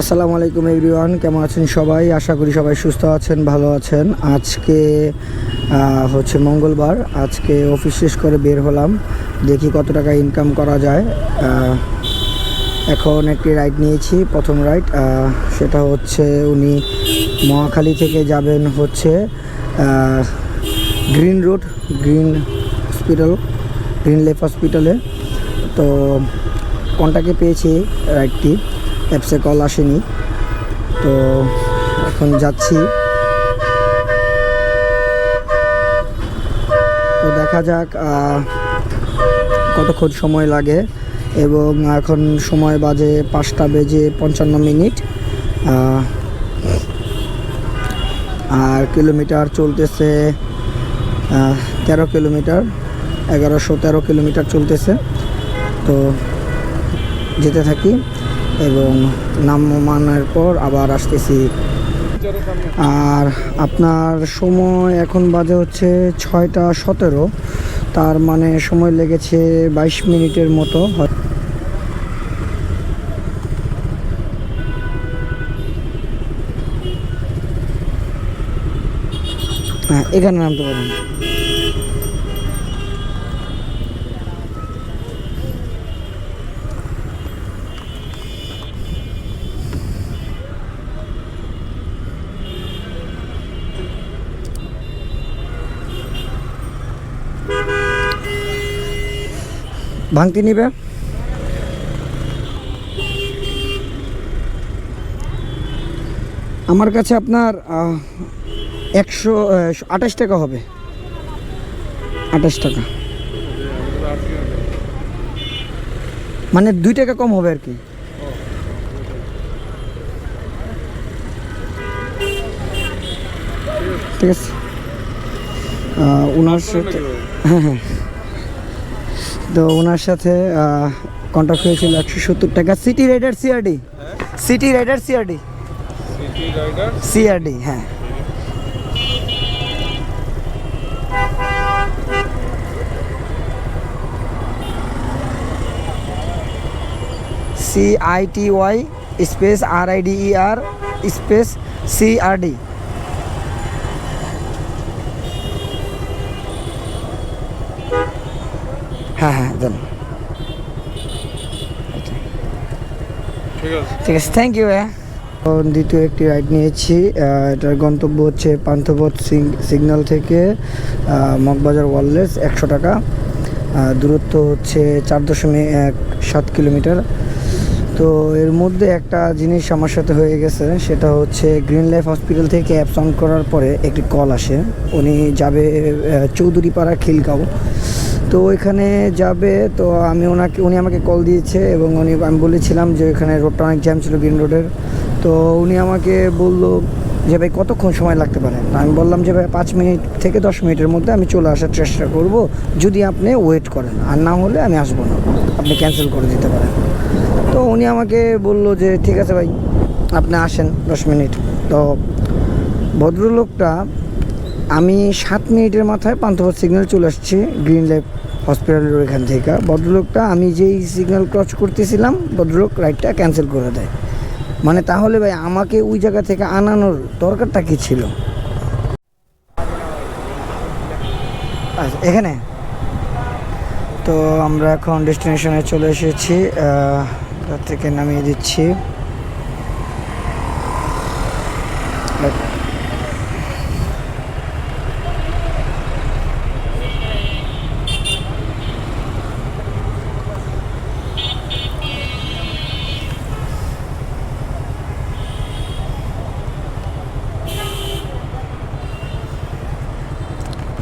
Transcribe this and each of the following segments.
আসসালামু আলাইকুম এভরিওয়ান, কেমন আছেন সবাই? আশা করি সবাই সুস্থ আছেন, ভালো আছেন। আজকে হচ্ছে মঙ্গলবার। আজকে অফিস শেষ করে বের হলাম। দেখি কত টাকা ইনকাম করা যায়। এখন একটি রাইড নিয়েছি, প্রথম রাইড সেটা হচ্ছে উনি মহাখালী থেকে যাবেন হচ্ছে green road green hospital green left হসপিটালে তো কন্টাকে পেয়েছি রাইডটি অ্যাপসে কল আসেনি। তো এখন যাচ্ছি। তো দেখা যাক কতক্ষণ সময় লাগে এবং এখন সময় বাজে পাঁচটা বেজে পঞ্চান্ন মিনিট। আর কিলোমিটার চলতেছে তেরো কিলোমিটার, এগারোশো তেরো কিলোমিটার চলতেছে। তো যেতে থাকি। এবং নামানোর পর আবার আসতেছি। আর আপনার সময় এখন বাজে হচ্ছে ছয়টা সতেরো। তার মানে সময় লেগেছে বাইশ মিনিটের মতো। হয়- এখানে নামতে পারেন ভাঙতি নিবে? আমার কাছে আপনার একশো আঠাশ টাকা হবে। আঠাশ টাকা। মানে দুই টাকা কম হবে আর কি। ঠিক আছে? ওনার সাথে হ্যাঁ হ্যাঁ। তো ওনার সাথে কন্ট্যাক্ট হয়েছিল একশো সত্তর টাকা। City rider CRD city rider CRD CRD হ্যাঁ। C I T Y space R I D E R space C R D হ্যাঁ হ্যাঁ জান ঠিক আছে। থ্যাংক ইউ ভাইয়া। দ্বিতীয় একটি রাইড নিয়েছি এটার গন্তব্য হচ্ছে পান্থপথ সিগ- সিগন্যাল থেকে মগবাজার ওয়ারলেস একশো টাকা। দূরত্ব হচ্ছে চার দশমিক এক সাত কিলোমিটার। তো এর মধ্যে একটা জিনিস আমার সাথে হয়ে গেছে সেটা হচ্ছে গ্রিন লাইফ হসপিটাল থেকে অ্যাপস অন করার পরে একটি কল আসে। উনি যাবে চৌধুরীপাড়া খিলগাঁও। তো ওইখানে যাবে, তো আমি ওনাকে, উনি আমাকে কল দিয়েছে এবং উনি, আমি বলেছিলাম যে ওইখানে রোডটা অনেক জ্যাম ছিল গ্রিন রোডের তো উনি আমাকে বলল যে, ভাই, কতক্ষণ সময় লাগতে পারে? আমি বললাম যে, ভাই, পাঁচ মিনিট থেকে দশ মিনিটের মধ্যে আমি চলে আসার চেষ্টা করব, যদি আপনি ওয়েট করেন। আর না হলে আমি আসব না। আপনি ক্যান্সেল করে দিতে পারেন। তো উনি আমাকে বলল যে, ঠিক আছে ভাই, আপনি আসেন দশ মিনিট। তো ভদ্রলোকটা আমি সাত মিনিটের মাথায় পান্থপথ সিগন্যাল চলে আসছি গ্রিন লাইফ হসপিটালের ওইখান থেকে। ভদ্রলোকটা, আমি যেই সিগন্যাল ক্রস করতেছিলাম, ভদ্রলোক রাইডটা ক্যান্সেল করে দেয়। মানে তাহলে ভাই, আমাকে ওই জায়গা থেকে আনানোর দরকারটা কি ছিল? আচ্ছা এখানে। তো আমরা এখন ডেস্টিনেশনে চলে এসেছি তার থেকে নামিয়ে দিচ্ছি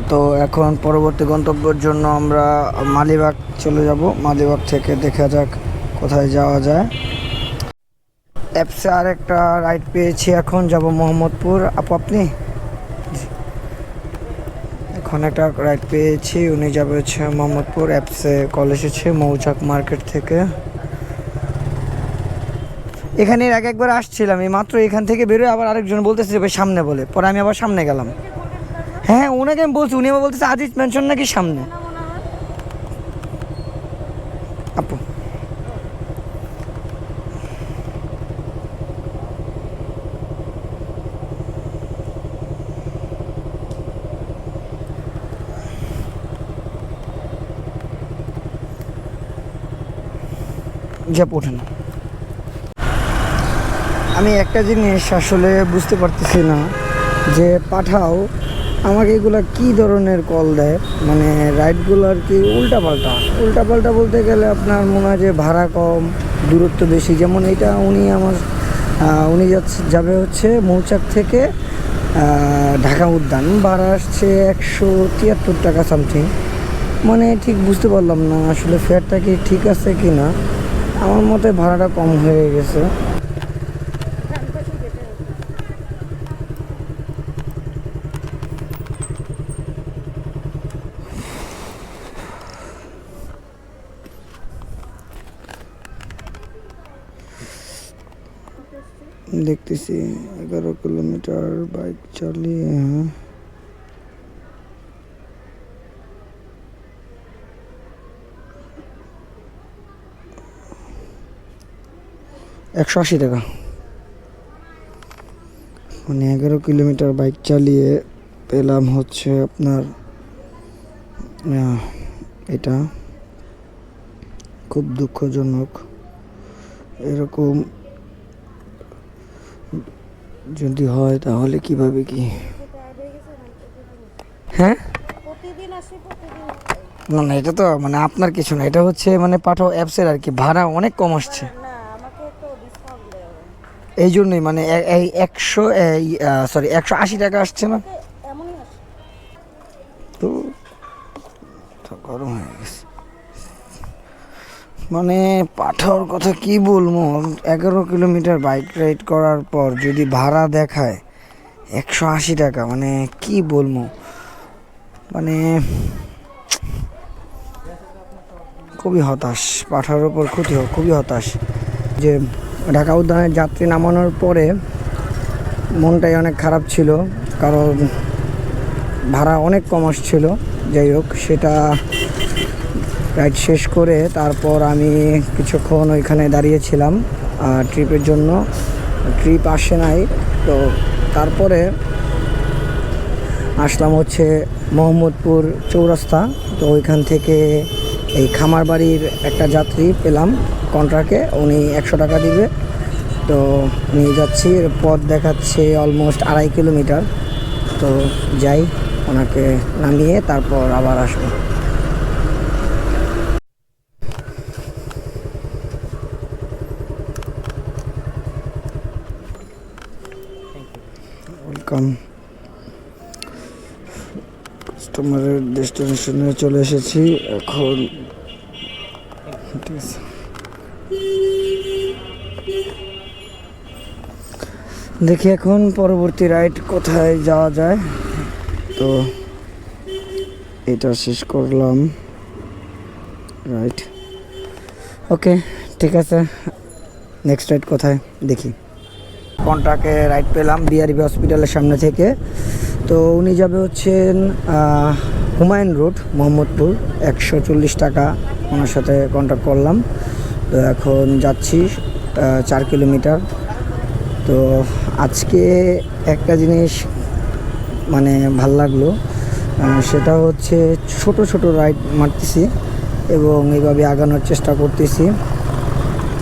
তো এখন পরবর্তী গন্তব্যের জন্য আমরা মালিবাগ চলে যাব। মালিবাগ থেকে দেখা যাক কোথায় যাওয়া যায়। অ্যাপসে আর একটা রাইড পেয়েছি এখন, যাব মোহাম্মদপুর। আপু, আপনি? এখন একটা রাইড পেয়েছি, উনি যাবে হচ্ছে মোহাম্মদপুর। অ্যাপসে কল এসেছে মৌচাক মার্কেট থেকে। এখানে আগে একবার আসছিলাম, এই মাত্র এখান থেকে বেরোয় আবার আরেকজন বলতেছে যে সামনে বলে। পরে আমি আবার সামনে গেলাম। ওনাকে আমি বলছি উনি আমার বলতেছে আদিত মেনশন নাকি সামনে? আপু। না আমি একটা জিনিস আসলে বুঝতে পারতেছি না যে পাঠাও আমাকে এগুলা কি ধরনের কল দেয়? মানে রাইডগুলো আর কি উল্টাপাল্টা। উল্টাপাল্টা বলতে গেলে আপনার মনে হয় যে ভাড়া কম, দূরত্ব বেশি। যেমন এটা উনি আমার উনি যাচ্ছে, যাবে হচ্ছে মৌচাক থেকে ঢাকা উদ্যান। ভাড়া আসছে একশো তিয়াত্তর টাকা সামথিং। মানে ঠিক বুঝতে পারলাম না আসলে ফেয়ারটা কি ঠিক আছে কি না আমার মতে ভাড়াটা কম হয়ে গেছে। দেখতেছি, এগারো কিলোমিটার বাইক চালিয়ে হ্যাঁ। একশো আশি টাকা। মানে এগারো কিলোমিটার বাইক চালিয়ে পেলাম হচ্ছে আপনার এটা খুব দুঃখজনক। এরকম যদি হয় তাহলে কীভাবে কি? হ্যাঁ? না না, এটা তো মানে আপনার কিছু না, এটা হচ্ছে মানে পাঠাও অ্যাপসের আর কি, ভাড়া অনেক কম আসছে। এই জন্যই মানে এই একশো সরি একশো আশি টাকা আসছে না? তো গরম হয়ে গেছে। মানে পাঠাওয়ার কথা কি বলব? এগারো কিলোমিটার বাইক রাইড করার পর যদি ভাড়া দেখায়, একশো আশি টাকা মানে কি বলব? মানে খুবই হতাশ। পাঠার উপর ক্ষতি হোক খুবই হতাশ। যে ঢাকা উদ্যানের যাত্রী নামানোর পরে মনটাই অনেক খারাপ ছিল। কারণ ভাড়া অনেক কম আসছিল। যাই হোক, সেটা রাইড শেষ করে তারপর আমি কিছুক্ষণ ওইখানে দাঁড়িয়েছিলাম ট্রিপের জন্য। ট্রিপ আসে নাই, তো তারপরে আসলাম হচ্ছে মোহাম্মদপুর চৌরাস্তা। তো ওইখান থেকে এই খামার বাড়ির একটা যাত্রী পেলাম কন্ট্রাক্টে, উনি একশো টাকা দিবে। তো নিয়ে যাচ্ছি পথ দেখাচ্ছে অলমোস্ট আড়াই কিলোমিটার। তো যাই, ওনাকে নামিয়ে তারপর আবার আসব। ওয়েলকাম কাস্টমারের ডেস্টিনেশনে চলে এসেছি, এখন দেখি এখন পরবর্তী রাইড কোথায় যাওয়া যায়। তো এটা শেষ করলাম রাইট ওকে ঠিক আছে। নেক্সট রাইড কোথায়? দেখি। কন্ট্রাক্টে রাইড পেলাম বিআরবি হসপিটালের সামনে থেকে। তো উনি যাবে হচ্ছেন হুমায়ুন রোড, মোহাম্মদপুর। একশো চল্লিশ টাকা ওনার সাথে কন্ট্যাক্ট করলাম। তো এখন যাচ্ছি চার কিলোমিটার। তো আজকে একটা জিনিস মানে ভালো লাগল সেটা হচ্ছে ছোট ছোট রাইড মারতেছি এবং এইভাবে আগানোর চেষ্টা করতেছি।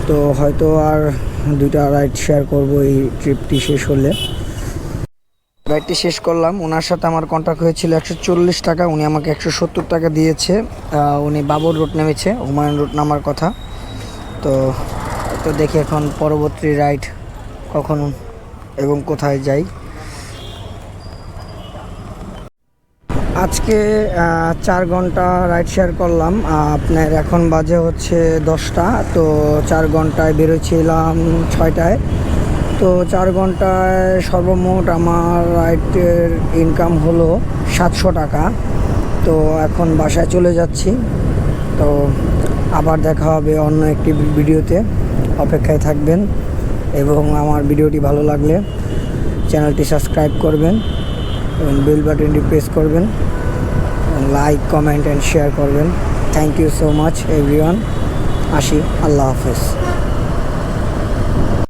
তো হয়তো আর দুইটা রাইড শেয়ার করব এই ট্রিপটি শেষ হলে। রাইডটি শেষ করলাম। ওনার সাথে আমার কন্ট্যাক্ট হয়েছিল একশো চল্লিশ টাকা, উনি আমাকে একশো সত্তর টাকা দিয়েছে। উনি বাবর রুট নেমেছে, হুমায়ুন রুট নামার কথা। তো তো দেখি এখন পরবর্তী রাইড কখন এবং কোথায় যাই। আজকে চার ঘণ্টা রাইড শেয়ার করলাম। আপনার এখন বাজে হচ্ছে দশটা, তো চার ঘন্টায় বেরোচ্ছিলাম ছয়টায়। তো চার ঘন্টায় সর্বমোট আমার রাইডের ইনকাম হলো সাতশো টাকা। তো এখন বাসায় চলে যাচ্ছি। তো আবার দেখা হবে অন্য একটি ভিডিওতে। অপেক্ষায় থাকবেন এবং আমার ভিডিওটি ভালো লাগলে চ্যানেলটি সাবস্ক্রাইব করবেন এবং বেল বাটনটি প্রেস করবেন। লাইক কমেন্ট অ্যান্ড শেয়ার করবেন। Thank you so much everyone আসি আল্লাহ হাফেজ।